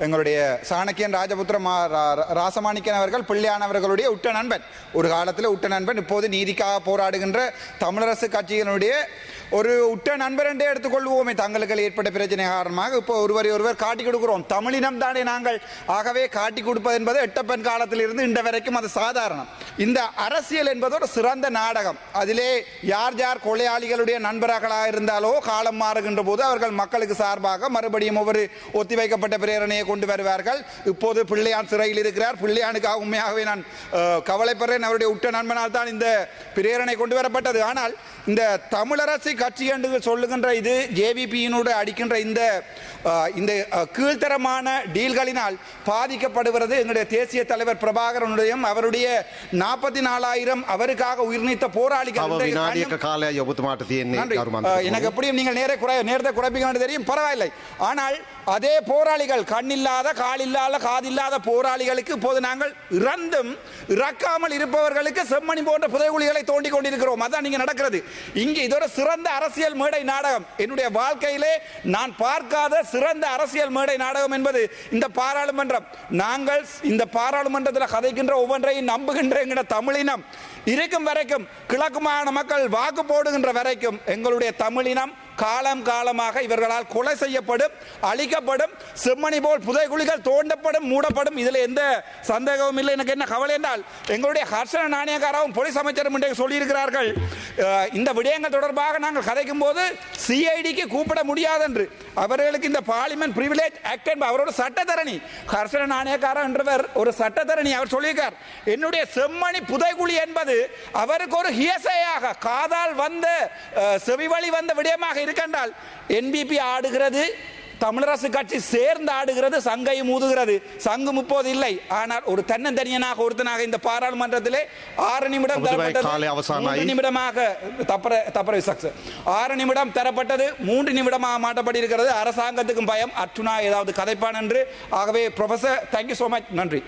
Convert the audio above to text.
எங்களுடைய சாணக்கியன் ராஜபுத்திர மா- ராசமாணிக்கன் அவர்கள் பிள்ளையானவர்களுடைய உட்ட நண்பன் ஒரு காலத்தில் உட்ட நண்பன் இப்போது நீதிக்காக போராடுகின்ற தமிழரசு கட்சியினுடைய ஒரு உட்ட நண்பர் என்றே எடுத்துக்கொள்வோமே. தங்களுக்கு ஏற்பட்ட பிரச்சனை காரணமாக இப்போ ஒருவரை ஒருவர் காட்டி கொடுக்கிறோம். தமிழினம் தானே நாங்கள். ஆகவே காட்டி கொடுப்பது என்பது எட்டப்பன் காலத்திலிருந்து இன்று வரைக்கும் அது சாதாரணம். இந்த அரசியல் என்பது ஒரு சிறந்த நாடகம். அதிலே யார் யார் கொலையாளிகளுடைய நண்பர்களாக இருந்தாலோ காலம் மாறுகின்ற போது அவர்கள் மக்களுக்கு சார்பாக மறுபடியும் ஒவ்வொரு ஒத்திவைக்கப்பட்ட பிரேரணையை கொண்டு வருவார்கள். இப்போது பிள்ளையான் சிறையில் இருக்கிறார். பிள்ளையானுக்காக உண்மையாகவே நான் கவலைப்படுறேன். அவருடைய உட்ட நண்பனால் தான் இந்த பிரேரணை கொண்டு வரப்பட்டது. ஆனால் இந்த தமிழரசு கட்சி என்று சொல்லுகின்ற இது ஜேவிபியினோடு அடிக்கின்ற இந்த இந்த கீழ்த்தரமான டீல்களினால் பாதிக்கப்படுகிறது. எங்களுடைய தேசிய தலைவர் பிரபாகரனுடைய அவருடைய நாற்பத்தி நாலாயிரம் அவருக்காக உயிர்நீத்த போராளிகள் எனக்கு எப்படியும் நீங்கள் நேர குறை நேரத்தை குறைப்பீங்க தெரியும். பரவாயில்லை. ஆனால் அதே போராளிகள் கண்ணில்லாத காலில்லாத காதில்லாத போராளிகளுக்கு இப்போது நாங்கள் இறந்தும் இறக்காமல் இருப்பவர்களுக்கு செம்மணி போன்ற புதைகுழிகளை தோண்டி கொண்டிருக்கிறோம். அதான் நீங்க நடக்கிறது. இங்கே இதோட சிறந்த அரசியல் மேடை நாடகம். என்னுடைய வாழ்க்கையிலே நான் பார்க்காத சிறந்த அரசியல் மேடை நாடகம் என்பது இந்த பாராளுமன்றம். நாங்கள் இந்த பாராளுமன்றத்தில் கதைக்கின்ற ஒவ்வொன்றையும் நம்புகின்ற எங்கட தமிழினம் இருக்கும் வரைக்கும் கிழக்கு மாகாண மக்கள் வாக்கு போடுகின்ற வரைக்கும் எங்களுடைய தமிழினம் காலம் காலமாக இவர்களால் கொலை செய்யப்படும் அழிக்கப்படும் செம்மணி போல் புதைகுழிகள் தோண்டப்படும் மூடப்படும். இதில் எந்த சந்தேகமும் இல்லை. எனக்கு என்ன கவலை என்றால் எங்களுடைய ஹர்ஷன நாணயக்காராவும் போலீஸ் அமைச்சரும் இன்றைக்கு சொல்லியிருக்கிறார்கள். இந்த விடயங்கள் தொடர்பாக நாங்கள் கதைக்கும் போது சிஐடிக்கு கூப்பிட முடியாது என்று அவர்களுக்கு இந்த பார்லிமெண்ட் பிரிவிலேஜ் ஆக்ட் என்பது அவரோட சட்டத்தரணி. ஹர்ஷன நாணயக்காரா என்றவர் ஒரு சட்டத்தரணி அவர் சொல்லியிருக்கார். என்னுடைய செம்மணி புதைகுழி என்பது அவருக்கு ஒரு ஹியசையாக காதால் வந்த அஹ், செவிவழி வந்த விடயமாக இருக்கின்றால் என்பிபி ஆடுகிறது தமிழரசு கட்சி சேர்ந்து ஆடுகிறது சங்கையும் ஊதுகிறது. சங்கு முப்போது இல்லை. ஆனால் ஒரு தன்னந்தனியனாக ஒருத்தனாக இந்த பாராளுமன்றத்திலே ஆறு நிமிடம் தரப்பட்டது. நிமிடமாக தப்பற தப்பற விசாக்ஸ். ஆறு நிமிடம் தரப்பட்டது மூன்று நிமிடமாக மாட்டப்படி இருக்கிறது அரசாங்கத்துக்கும் பயம். அர்ச்சுனா ஏதாவது கதைப்பான் என்று. ஆகவே ப்ரொஃபசர் தேங்க்யூ so மச் நன்றி.